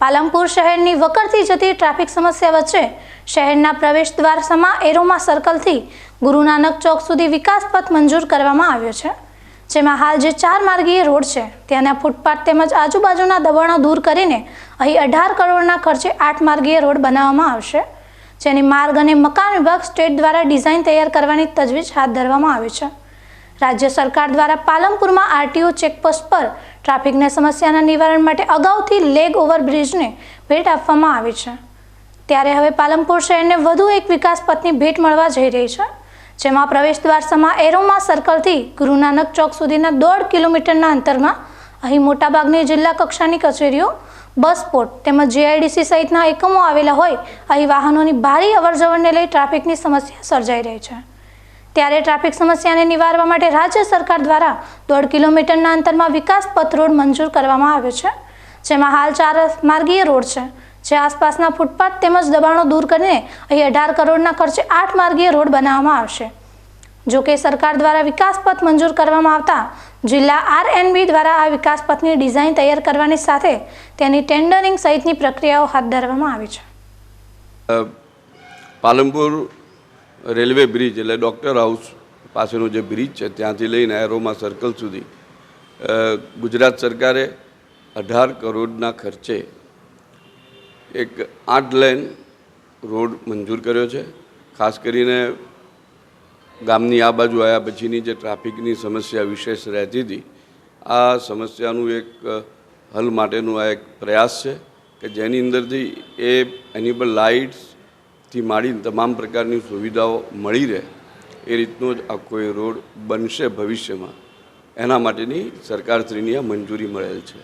પાલનપુર શહેરની વકરથી જતી ટ્રાફિક સમસ્યા વચ્ચે શહેરના પ્રવેશ દ્વાર સમા એરોમા સર્કલથી ગુરુ નાનક ચોક સુધી વિકાસ પથ મંજૂર કરવામાં આવ્યો છે, જેમાં હાલ જે ચાર માર્ગીય રોડ છે, ત્યાંના ફૂટપાથ તેમજ આજુબાજુના દબાણો દૂર કરીને અહીં અઢાર કરોડના ખર્ચે આઠ માર્ગીય રોડ બનાવવામાં આવશે, જેની માર્ગ અને મકાન વિભાગ સ્ટેટ દ્વારા ડિઝાઇન તૈયાર કરવાની તજવીજ હાથ ધરવામાં આવી છે. રાજ્ય સરકાર દ્વારા પાલનપુરમાં આરટીઓ ચેકપોસ્ટ પર ટ્રાફિકની સમસ્યાના નિવારણ માટે અગાઉથી લેગ ઓવરબ્રિજને ભેટ આપવામાં આવી છે. ત્યારે હવે પાલનપુર શહેરને વધુ એક વિકાસ પથની ભેટ મળવા જઈ રહી છે, જેમાં પ્રવેશ દ્વાર સમા એરોમા સર્કલથી ગુરુનાનક ચોક સુધીના દોઢ કિલોમીટરના અંતરમાં અહીં મોટાભાગની જિલ્લા કક્ષાની કચેરીઓ, બસ પોર્ટ તેમજ જીઆઈડીસી સહિતના એકમો આવેલા હોય, અહીં વાહનોની ભારે અવરજવરને લઈ ટ્રાફિકની સમસ્યા સર્જાઈ રહી છે. ત્યારે ટ્રાફિક સમસ્યાને નિવારવા માટે રાજ્ય સરકાર દ્વારા દોઢ કિલોમીટરના અંતરમાં વિકાસ પથ રોડ મંજૂર કરવામાં આવ્યો છે, જેમાં હાલ ચાર માર્ગીય રોડ છે, જે આસપાસના ફૂટપાથ તેમજ દબાણો દૂર કરીને અહીં અઢાર કરોડના ખર્ચે આઠ માર્ગીય રોડ બનાવવામાં આવશે. જો કે સરકાર દ્વારા વિકાસ પથ મંજૂર કરવામાં આવતા જિલ્લા આરએનબી દ્વારા આ વિકાસ પથની ડિઝાઇન તૈયાર કરવાની સાથે તેની ટેન્ડરિંગ સહિતની પ્રક્રિયાઓ હાથ ધરવામાં આવી છે. પાલનપુર રેલવે બ્રિજ એટલે ડૉક્ટર હાઉસ પાસેનો જે બ્રિજ છે, ત્યાંથી લઈને એરોમા સર્કલ સુધી ગુજરાત સરકારે અઢાર કરોડના ખર્ચે એક આઠ લેન રોડ મંજૂર કર્યો છે. ખાસ કરીને ગામની આ બાજુ આવ્યા પછીની જે ટ્રાફિકની સમસ્યા વિશેષ રહેતી હતી, આ સમસ્યાનું એક હલ માટેનું આ એક પ્રયાસ છે કે જેની અંદરથી એ એની પર લાઇટ્સથી માંડીને તમામ પ્રકારની સુવિધાઓ મળી રહે, એ રીતનો જ આખો એ રોડ બનશે ભવિષ્યમાં. એના માટેની સરકારશ્રીની આ મંજૂરી મળેલ છે.